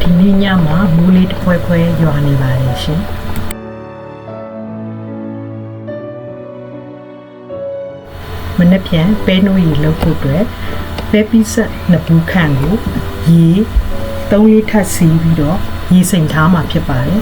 ဒီနေ့ညမှာမိုးလေးတစ်ဖွဲဖွဲရွာနေပါတယ်ရှင်မနေ့ပြန်ပဲနိုးရီလောက်ဖို့အတွက်ပဲပီဆက်နှစ်ဘူးခန့်ကိုရေသုံးလေးထပ်စီးပြီးတော့ရေစိမ်ထားမှာဖြစ်ပါတယ်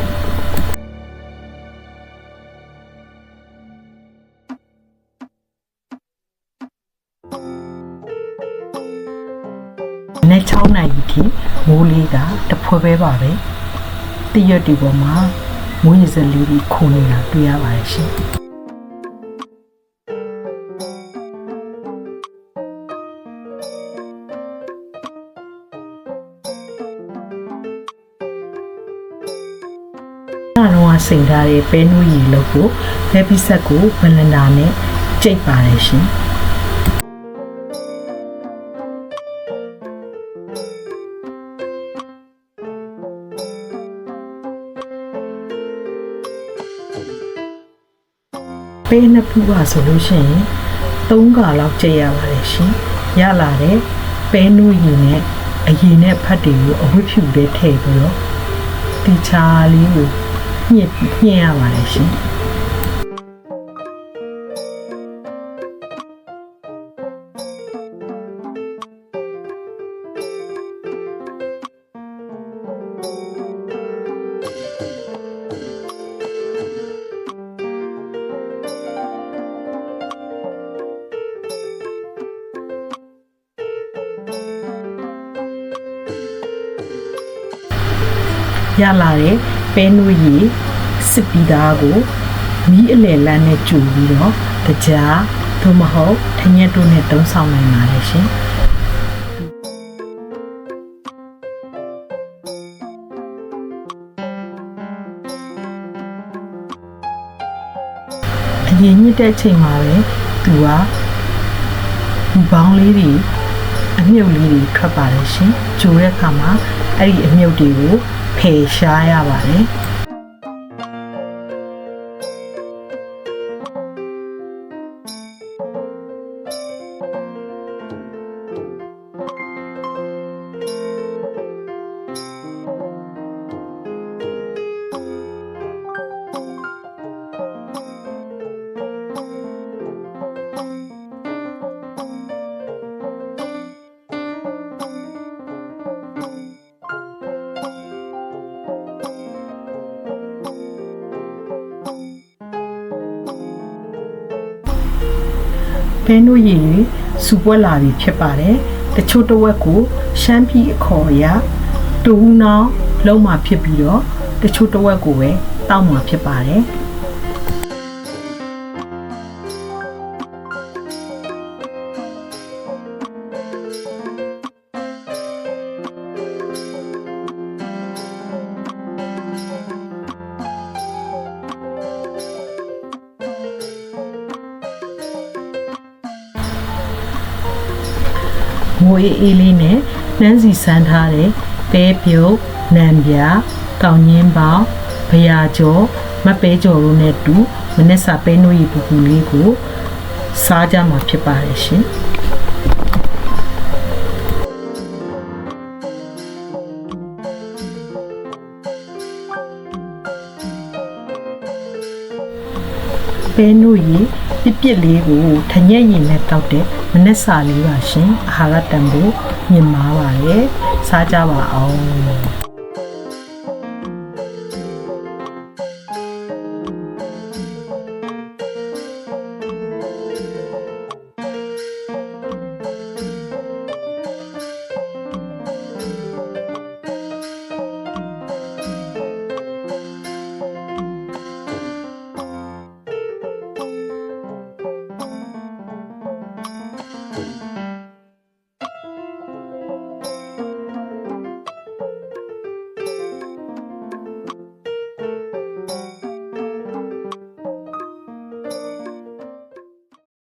နေ့6နာရီထိမိုးလေးကတဖွဲပဲပါပဲတရွတ်ဒီပေါ်မှာမိုးရေစက်လေးတွေခုန်နေတာတွေ့ရပါတယ်ရှင်နာတော့စိန်ထားတဲ့ပဲနူးရီလို့ကိုပဲပိဆက်ကိုဘလန်ဒါနဲ့ကြိတ်ပါတယ်ရှင် ပဲနှစ်ဖူးပါဆိုလို့ရှိရင်၃ခါလောက်ကြိတ်ရပါတယ်ရှင်ရလာတဲ့ပဲနူးရီနဲ့အရင်နဲ့ဖတ်တွေကိုအဝတ်ဖြူလေးထည့်ပြီးတော့တီချာလေးကိုညှစ်ညှစ်ရပါတယ်ရှင် ရလာတဲ့ပဲနွေးရီစစ်ပီသားကိုမီးအလယ်လန်းနဲ့ကြူပြီးတော့တကြားသို့မဟုတ်ထညက်တို့နဲ့တုံးဆောင်နိုင်ပါတယ်ရှင်အရင်ညစ်တဲ့ချိန်မှာပဲသူကဘူပေါင်းလေးတွေအမြုပ်လေးတွေထွက်ပါတယ်ရှင်ဂျိုတဲ့အခါမှာအဲ့ဒီအမြုပ်တွေကို ဖယ်ရှားရပါတယ် ဘဲနုရည်စူပွက်လာပြီဖြစ်ပါတယ်တချို့တစ်ဝက်ကိုရှမ်းပြည်အခေါ်အရတူဟူနောင်လုံးမှာဖြစ်ပြီးတော့တချို့တစ်ဝက်ကိုပဲတောက်မှာဖြစ်ပါတယ် ငိုအေးအေးလေးနဲ့နှမ်းစီဆန်းထားတဲ့ပဲပြုတ်နံပြကောင်းညင်းပေါင်းဘရာကျော်မပဲကျော်တို့နဲ့တူမနက်စာပဲနွေးရီပူပူလေးကိုစားကြမှာဖြစ်ပါတယ်ရှင်ပဲနုရီပြ စ်ပြစ်လေးကိုထညက်ရင်နဲ့တောက်တဲ့မနက်စာလေးပါရှင်အာဟာရတန်ဖို့မြင်မာပါတယ်စားကြပါအောင်